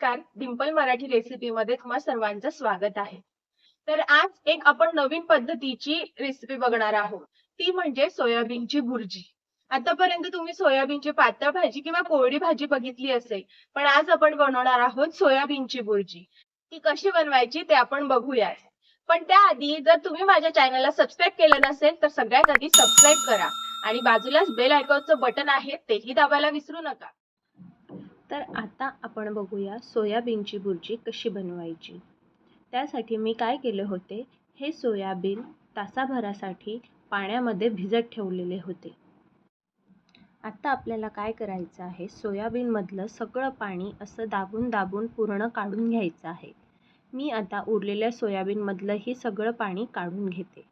Simple Marathi रेसिपीमध्ये तुम्हा सर्वांचं स्वागत आहे. तर आज एक आपण नवीन पद्धतीची रेसिपी बघणार आहोत. ती म्हणजे सोयाबीनची भुर्जी. आतापर्यंत तुम्ही सोयाबीनची पातळ भाजी किंवा कोरडी भाजी बघितली असेल पण आज आपण बनवणार आहोत सोयाबीनची भुर्जी. ती कशी बनवायची ते आपण बघूयात. पण त्याआधी जर तुम्ही माझ्या चॅनलला सबस्क्राईब केलं नसेल तर सगळ्यात आधी सबस्क्राईब करा. आणि बाजूलाच बेल आयकॉनचं बटन आहे तेही दाबायला विसरू नका. तर आता आपण बघूया सोयाबीनची भुर्जी कशी बनवायची. त्यासाठी मी काय केले होते हे सोयाबीन तासाभरासाठी पाण्यामध्ये भिजत ठेवलेले होते. आत्ता आपल्याला काय करायचं आहे सोयाबीनमधलं सगळं पाणी असं दाबून दाबून पूर्ण काढून घ्यायचं आहे. मी आता उरलेल्या सोयाबीनमधलंही सगळं पाणी काढून घेते.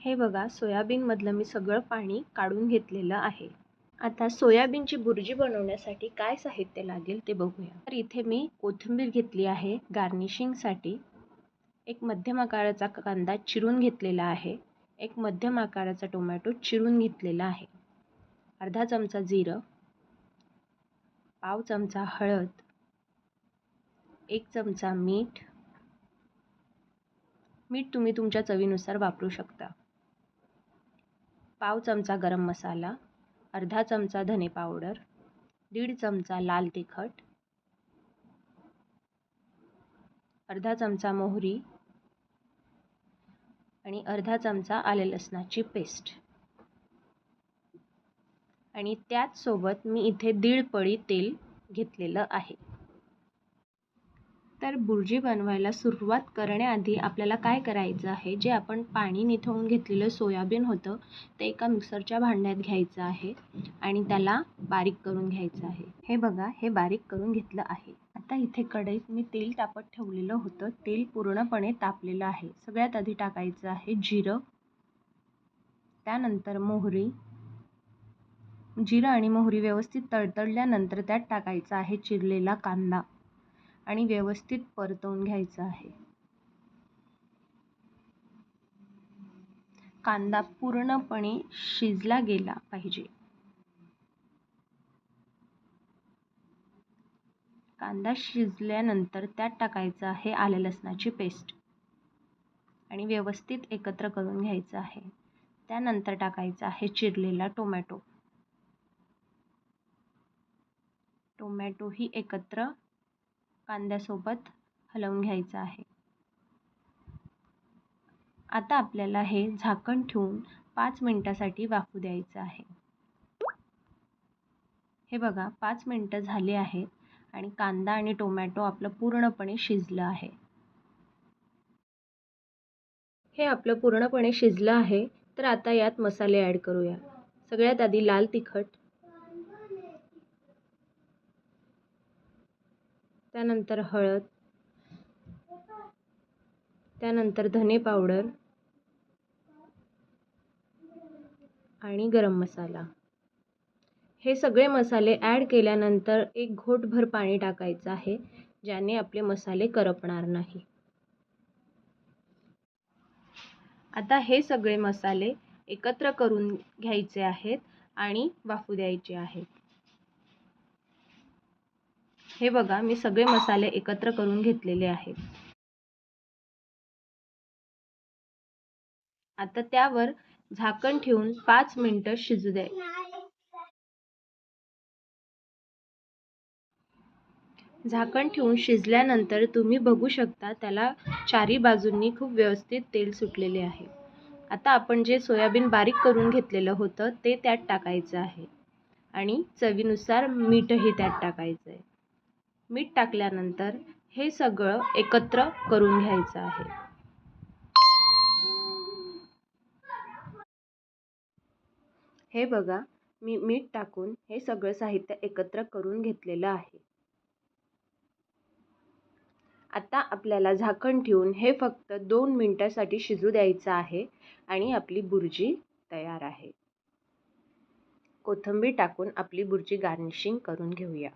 हे बघा सोयाबीनमधलं मी सगळं पाणी काढून घेतलेलं आहे. आता सोयाबीनची भुर्जी बनवण्यासाठी काय साहित्य लागेल ते बघूया. तर इथे मी कोथिंबीर घेतली आहे गार्निशिंगसाठी. एक मध्यम आकाराचा कांदा चिरून घेतलेला आहे. एक मध्यम आकाराचा टोमॅटो चिरून घेतलेला आहे. अर्धा चमचा जिरं पाव चमचा हळद एक चमचा मीठ. मीठ तुम्ही तुमच्या चवीनुसार वापरू शकता. पाव चमचा गरम मसाला अर्धा चमचा धने पावडर दीड चमचा लाल तिखट अर्धा चमचा मोहरी आणि अर्धा चमचा आले लसणाची पेस्ट. आणि त्याचसोबत मी इथे दीड पळी तेल घेतलेलं आहे. तर बुर्जी बनवायला सुरुवात करण्याआधी आपल्याला काय करायचं आहे? जे आपण पाणी निथळून घेतलेलं सोयाबीन होतं ते एका मिक्सरच्या भांड्यात घ्यायचं आहे आणि त्याला बारीक करून घ्यायचं आहे. हे बघा हे बारीक करून घेतलं आहे. आता इथे कढईत मी तेल तापत ठेवलेलं होतं. तेल पूर्णपणे तापलेलं आहे. सगळ्यात आधी टाकायचं आहे जिरं. त्यानंतर मोहरी. जिरं आणि मोहरी व्यवस्थित तडतडल्यानंतर त्यात टाकायचा आहे चिरलेला कांदा. आणि व्यवस्थित परतवून घ्यायचं आहे. कांदा पूर्णपणे शिजला गेला पाहिजे. कांदा शिजल्यानंतर त्यात टाकायचं आहे आले लसणाची पेस्ट. आणि व्यवस्थित एकत्र करून घ्यायचं आहे. त्यानंतर टाकायचं आहे चिरलेला टोमॅटो. टोमॅटो ही एकत्र कांद्यासोबत हलवून घ्यायचं आहे. आता आपल्याला हे झाकण ठेवून पाच मिनटासाठी वाफू द्यायचं आहे. हे बघा पाच मिनटं झाले आहेत आणि कांदा आणि टोमॅटो आपलं पूर्णपणे शिजलं आहे. हे आपलं पूर्णपणे शिजलं आहे तर आता यात मसाले ॲड करूया. सगळ्यात आधी लाल तिखट त्यानंतर हळद त्यानंतर धने पावडर आणि गरम मसाला. हे सगळे मसाले ॲड केल्यानंतर एक घोटभर पाणी टाकायचं आहे ज्याने आपले मसाले करपणार नाही. आता हे सगळे मसाले एकत्र करून घ्यायचे आहेत आणि वाफू द्यायचे आहेत. हे बघा मी सगळे मसाले एकत्र करून घेतलेले आहेत. आता त्यावर झाकण ठेवून पाच मिनिटं शिजू द्या. झाकण ठेवून शिजल्यानंतर तुम्ही बघू शकता त्याला चारी बाजूंनी खूप व्यवस्थित तेल सुटलेले आहे. आता आपण जे सोयाबीन बारीक करून घेतलेलं होतं ते त्यात टाकायचं आहे. आणि चवीनुसार मीठही त्यात टाकायचं आहे मीठ टाकल्यानंतर हे सगळं एकत्र करून घ्यायचं आहे. हे बघा मी मीठ टाकून हे सगळं साहित्य एकत्र करून घेतलेलं आहे. आता आपल्याला झाकण ठेवून हे फक्त दोन मिनटासाठी शिजू द्यायचं आहे आणि आपली बुर्जी तयार आहे. कोथिंबीर टाकून आपली बुर्जी गार्निशिंग करून घेऊया.